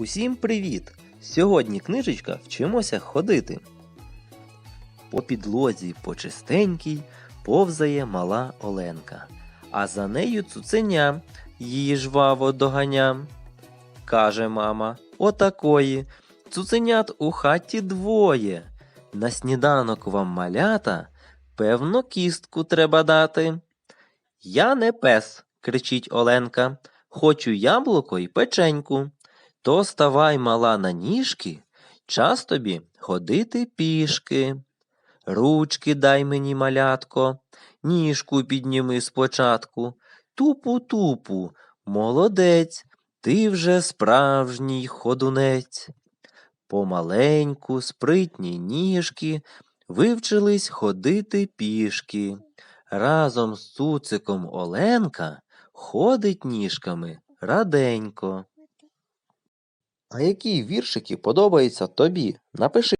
Усім привіт! Сьогодні книжечка вчимося ходити. По підлозі почистенькій повзає мала Оленка, а за нею цуценя її жваво доганя. Каже мама, отакої. Цуценят у хаті двоє. На сніданок вам малята, певно, кістку треба дати. Я не пес, кричить Оленка, хочу яблуко й печеньку. То ставай мала на ніжки, час тобі ходити пішки. Ручки дай мені, малятко, ніжку підніми спочатку. Тупу-тупу, молодець, ти вже справжній ходунець. Помаленьку, спритні ніжки вивчились ходити пішки. Разом з цуциком Оленка ходить ніжками раденько. А які віршики подобаються тобі? Напиши.